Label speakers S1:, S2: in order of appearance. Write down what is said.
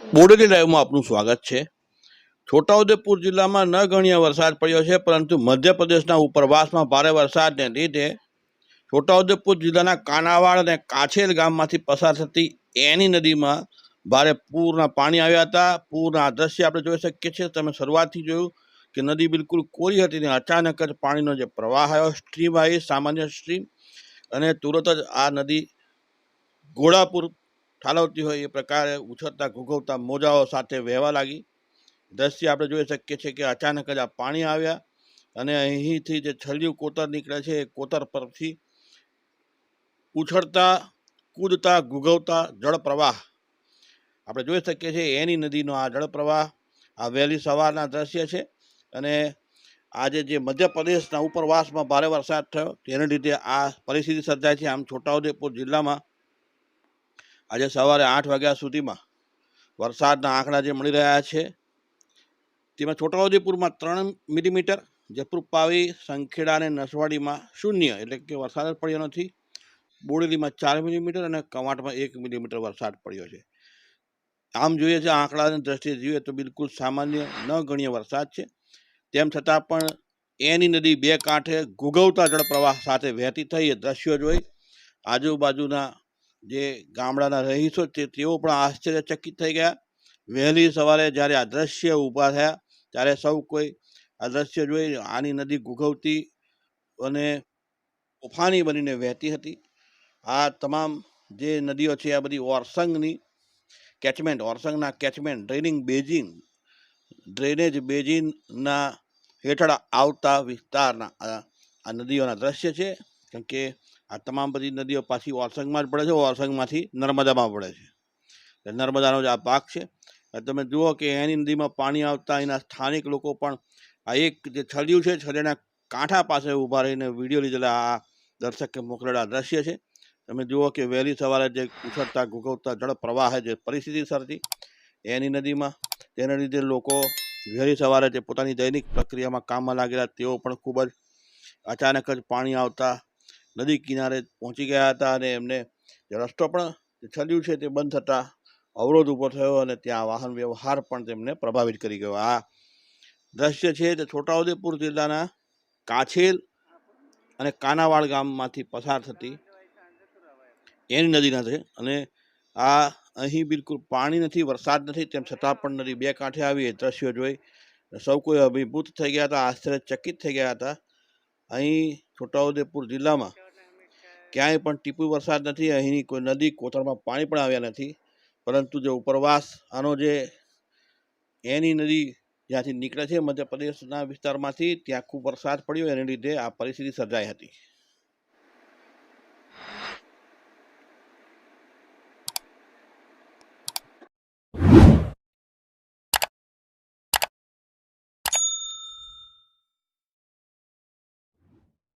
S1: બોડેલી લાઈવમાં આપનું સ્વાગત છે. છોટાઉદેપુર જિલ્લામાં ન ગણ્યા વરસાદ પડ્યો છે, પરંતુ મધ્યપ્રદેશના ઉપરવાસમાં ભારે વરસાદને લીધે છોટાઉદેપુર જિલ્લાના કાનાવાડ અને કાછેલ ગામમાંથી પસાર થતી એની નદીમાં ભારે પૂરના પાણી આવ્યા હતા. પૂરના દ્રશ્ય આપણે જોઈ શકીએ છીએ. તમે શરૂઆતથી જોયું કે નદી બિલકુલ કોરી હતી ને અચાનક જ પાણીનો જે પ્રવાહ આવ્યો સ્ટ્રીમ આવી, સામાન્ય સ્ટ્રીમ અને તુરત જ આ નદી ઘોડાપુર ઠાલવતી હોય એ પ્રકારે ઉછળતા, ઘૂઘવતા મોજાઓ સાથે વહેવા લાગી. દ્રશ્ય આપણે જોઈ શકીએ છીએ કે અચાનક જ આ પાણી આવ્યા અને અહીંથી જે છલિયું કોતર નીકળે છે એ કોતર પરથી ઉછળતા, કૂદતા, ઘૂઘવતા જળપ્રવાહ. આપણે જોઈ શકીએ છીએ એની નદીનો આ જળપ્રવાહ આ વહેલી સવારના દ્રશ્ય છે અને આજે જે મધ્યપ્રદેશના ઉપરવાસમાં ભારે વરસાદ થયો, તેને લીધે આ પરિસ્થિતિ સર્જાય છે. આમ છોટાઉદેપુર જિલ્લામાં આજે સવારે આઠ વાગ્યા સુધીમાં વરસાદના આંકડા જે મળી રહ્યા છે, તેમાં છોટાઉદેપુરમાં ત્રણ મિલીમીટર જયપુર પાવી સંખેડા અને નસવાડીમાં શૂન્ય એટલે કે વરસાદ જ પડ્યો નથી. બોડેલીમાં ચાર મિલીમીટર અને કવાંટમાં એક મિલીમીટર વરસાદ પડ્યો છે. આમ જોઈએ છે આંકડાની દ્રષ્ટિએ જોઈએ તો બિલકુલ સામાન્ય ન ગણ્ય વરસાદ છે. તેમ છતાં પણ એની નદી બે કાંઠે ઘૂઘવતા જળપ્રવાહ સાથે વહેતી થઈ એ દ્રશ્યો જોઈ આજુબાજુના જે ગામડાના રહીશો છે તેઓ પણ આશ્ચર્યચકિત થઈ ગયા. વહેલી સવારે જ્યારે આ દ્રશ્ય ઊભા થયા, ત્યારે સૌ કોઈ આ દ્રશ્ય જોઈ આની નદી ગુગવતી અને તોફાની બનીને વહેતી હતી. આ તમામ જે નદીઓ છે, આ બધી ઓરસંગની કેચમેન્ટ ઓરસંગના કેચમેન્ટ ડ્રેનિંગ બેઝિન ડ્રેનેજ બેઝિનના હેઠળ આવતા વિસ્તારના આ નદીઓના દ્રશ્ય છે. કેમ કે આ તમામ બધી નદીઓ પાછી ઓરસંગમાં જ પડે છે, ઓરસંગમાંથી નર્મદામાં પડે છે. એટલે નર્મદાનો જ આ ભાગ છે. તમે જુઓ કે એની નદીમાં પાણી આવતા એના સ્થાનિક લોકો પણ આ એક જે છડિયું છે છડિયાના કાંઠા પાસે ઊભા રહીને વીડિયો લીધેલા આ દર્શકે મોકલેલા દ્રશ્ય છે. તમે જુઓ કે વહેલી સવારે જે ઉછળતા, ઘૂઘવતા જળ પ્રવાહે જે પરિસ્થિતિ સર્જી, એની નદીમાં તેના લીધે લોકો વહેલી સવારે જે પોતાની દૈનિક પ્રક્રિયામાં કામમાં લાગેલા તેઓ પણ ખૂબ જ અચાનક જ પાણી આવતા નદી કિનારે પહોંચી ગયા હતા અને એમને જે રસ્તો પણ છલ્યું છે તે બંધ થતાં અવરોધ ઊભો થયો અને ત્યાં વાહન વ્યવહાર પણ તેમને પ્રભાવિત કરી ગયો. આ દ્રશ્ય છે તે છોટાઉદેપુર જિલ્લાના કાછેલ અને કાનાવાડ ગામમાંથી પસાર થતી એની નદીના છે અને આ અહીં બિલકુલ પાણી નથી, વરસાદ નથી, તેમ છતાં પણ નદી બે કાંઠે આવી. એ દ્રશ્યો જોઈ સૌ કોઈ અભિભૂત થઈ ગયા હતા, આશ્ચર્યચકિત થઈ ગયા હતા. અહીં છોટાઉદેપુર જિલ્લામાં ક્યાંય પણ ટીપુ વરસાદ નથી, અહીંની કોઈ નદી કોતરમાં પાણી પણ આવ્યા નથી. પરંતુ જે ઉપરવાસ, આનો જે એની નદી જ્યાંથી નીકળે છે મધ્યપ્રદેશના વિસ્તારમાંથી, ત્યાં ખૂબ વરસાદ પડ્યો. એને લીધે આ પરિસ્થિતિ સર્જાઈ હતી.